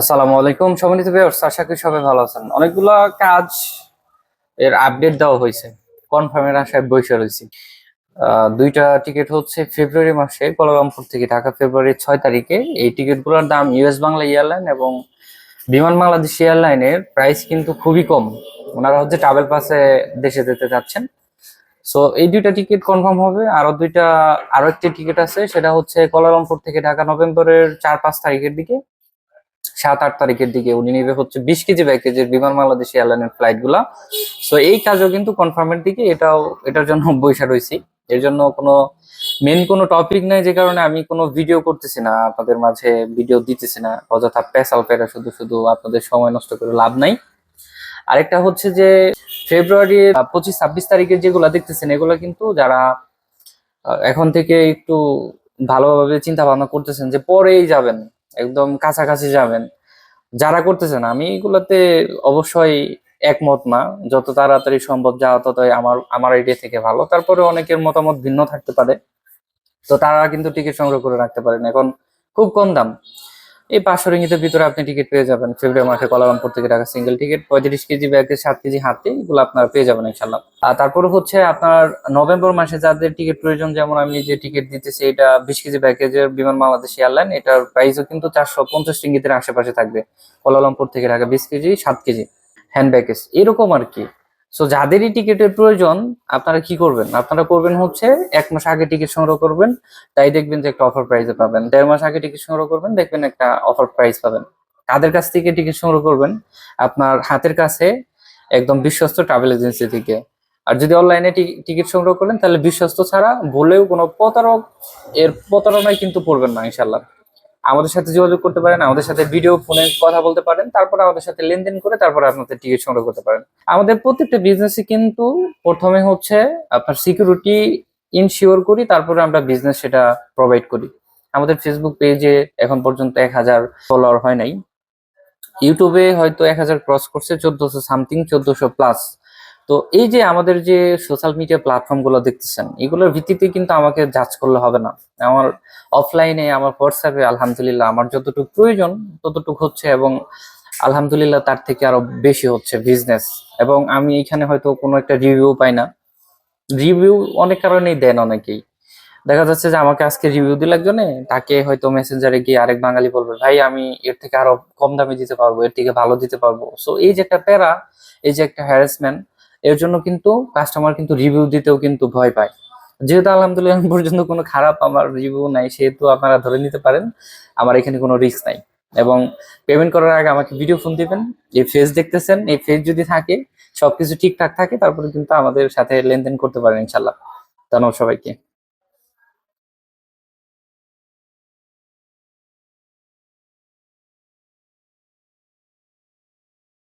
আসসালামু আলাইকুম সম্মানিত ভিউয়ার্স আশা করি সবাই ভালো আছেন। অনেকগুলো কাজ এর আপডেট দেওয়া হয়েছে কনফার্মের আশায় বসে রয়েছি। দুইটা টিকিট হচ্ছে ফেব্রুয়ারি মাসে কোলালামপুর থেকে ঢাকা ফেব্রুয়ারি ছয় তারিখে। এই টিকিটগুলোর দাম ইউএস বাংলা এয়ারলাইন এবং বিমান বাংলাদেশ এয়ারলাইনের প্রাইস কিন্তু খুবই কম। ওনারা হচ্ছে ট্রাভেল পাসে দেশে যেতে চাচ্ছেন। সো এই দুইটা টিকিট কনফার্ম হবে। আরও দুইটা, আরও একটি টিকিট আছে, সেটা হচ্ছে কোলালামপুর থেকে ঢাকা নভেম্বরের চার পাঁচ তারিখের দিকে। সাত আট তারিখের দিকে উনি নেবে হচ্ছে বিশ কেজি প্যাকেজের বিমান বাংলাদেশ এয়ারলাইনের ফ্লাইটগুলা সো এই কাজও কিন্তু কনফার্মের দিকে, এটাও, এটার জন্য বৈশা রয়েছি এর জন্য কোনো মেন কোনো টপিক নাই যে কারণে আমি কোনো ভিডিও করতেছি না, আপনাদের মাঝে ভিডিও দিতেছি না। অযথা পেশাল পেরা শুধু শুধু আপনাদের সময় নষ্ট করে লাভ নাই। আরেকটা হচ্ছে যে ফেব্রুয়ারি পঁচিশ, ছাব্বিশ তারিখের যেগুলা দেখতেছেন, এগুলো কিন্তু যারা এখন থেকে একটু ভালোভাবে চিন্তা ভাবনা করতেছেন যে পরেই যাবেন। একদম কাছাকাছি যাবেন। যারা করতেছেন, আমি এগুলাতে অবশ্যই একমত না যত তাড়াতাড়ি সম্ভব যাওয়া তত আমার আমার আইডিয়া থেকে ভালো। তারপরে অনেকের মতামত ভিন্ন থাকতে পারে। তো তারা কিন্তু টিকিট সংগ্রহ করে রাখতে পারেন। এখন খুব কম দাম। এই পাঁচশো রিঙ্গিতের ভিতরে আপনি টিকিট পেয়ে যাবেন। ফেব্রুয়ারি মাসে কলারামপুর থেকে ঢাকা সিঙ্গেল টিকিট পঁয়ত্রিশ কেজি ব্যাগে সাত কেজি হাতে, এগুলো আপনারা পেয়ে যাবেন ইনশাল্লাহ আর তারপরে হচ্ছে আপনার নভেম্বর মাসে যাদের টিকিট প্রয়োজন, যেমন আমি যে টিকিট দিতেছি, এটা বিশ কেজি প্যাকেজের বিমান বাংলাদেশ এয়ারলাইন এটার প্রাইসও কিন্তু চারশো পঞ্চাশ রিঙ্গিতের আশেপাশে থাকবে। কোলালামপুর থেকে ঢাকা বিশ কেজি, সাত কেজি হ্যান্ড ব্যাগেজ এরকম আর কি। সো যাদেরই টিকিটের প্রয়োজন, আপনারা কি করবেন? আপনারা করবেন হচ্ছে এক মাস আগে টিকিট সংগ্রহ করবেন, তাই দেখবেন যে একটা অফার প্রাইসে পাবেন। দেড় মাস আগে টিকিট সংগ্রহ করবেন, দেখবেন একটা অফার প্রাইস পাবেন। তাদের কাছ থেকে টিকিট সংগ্রহ করবেন? আপনার হাতের কাছে, একদম বিশ্বস্ত ট্রাভেল এজেন্সি থেকে। আর যদি অনলাইনে টিকিট সংগ্রহ করেন, তাহলে বিশ্বস্ত ছাড়া ভুলেও কোনো প্রতারক, এর প্রতারণায় কিন্তু পড়বেন না ইনশাল্লাহ আমাদের সাথে যোগাযোগ করতে পারেন, আমাদের সাথে ভিডিও ফোনে কথা বলতে পারেন, তারপরে আমাদের সাথে লেনদেন করে তারপর আপনাদের টিকিট সংগ্রহ করতে পারেন। আমাদের প্রত্যেকটা বিজনেসে কিন্তু প্রথমে হচ্ছে আপনার সিকিউরিটি ইনশিওর করি, তারপরে আমরা বিজনেস সেটা প্রোভাইড করি। আমাদের ফেসবুক পেজে এখন পর্যন্ত এক হাজার ফলোয়ার হয় নাই। ইউটিউবে হয়তো এক হাজার ক্রস করছে, চোদ্দশো সামথিং চোদ্দশো প্লাস তো এই যে আমাদের যে সোশ্যাল মিডিয়া প্ল্যাটফর্মগুলো দেখতেছেন, এগুলোর ভিত্তিতে কিন্তু আমাকে জাজ করলে হবে না। আমার অফলাইনে আমার হোয়াটসঅ্যাপে আলহামদুলিল্লাহ আমার যতটুকু প্রয়োজন, ততটুকু হচ্ছে এবং আলহামদুলিল্লাহ তার থেকে আরও বেশি হচ্ছে বিজনেস এবং আমি এখানে হয়তো কোনো একটা রিভিউ পাই না। রিভিউ অনেক কারণেই দেন অনেকেই। দেখা যাচ্ছে যে আমাকে আজকে রিভিউ দিল একজনে, তাকে হয়তো মেসেঞ্জারে গিয়ে আরেক বাঙালি বলবে, ভাই, আমি এর থেকে আরও কম দামে দিতে পারব, এর থেকে ভালো দিতে পারব। সো এই যে একটা প্যারা, এই যে একটা হ্যারাসমেন্ট এর জন্য কিন্তু কাস্টমার কিন্তু রিভিউ দিতেও কিন্তু ভয় পায়। যেহেতু আলহামদুলিল্লাহ পর্যন্ত কোনো খারাপ আমার রিভিউ নাই, সেহেতু আপনারা ধরে নিতে পারেন, আমার এখানে কোনো রিস্ক নাই। এবং পেমেন্ট করার আগে আমাকে ভিডিও ফোন দিবেন, এই ফেস দেখতেছেন, এই ফেস যদি থাকে, সবকিছু ঠিকঠাক থাকে, তারপরে কিন্তু আমাদের সাথে লেনদেন করতে পারেন ইনশাল্লাহ ধন্যবাদ সবাইকে।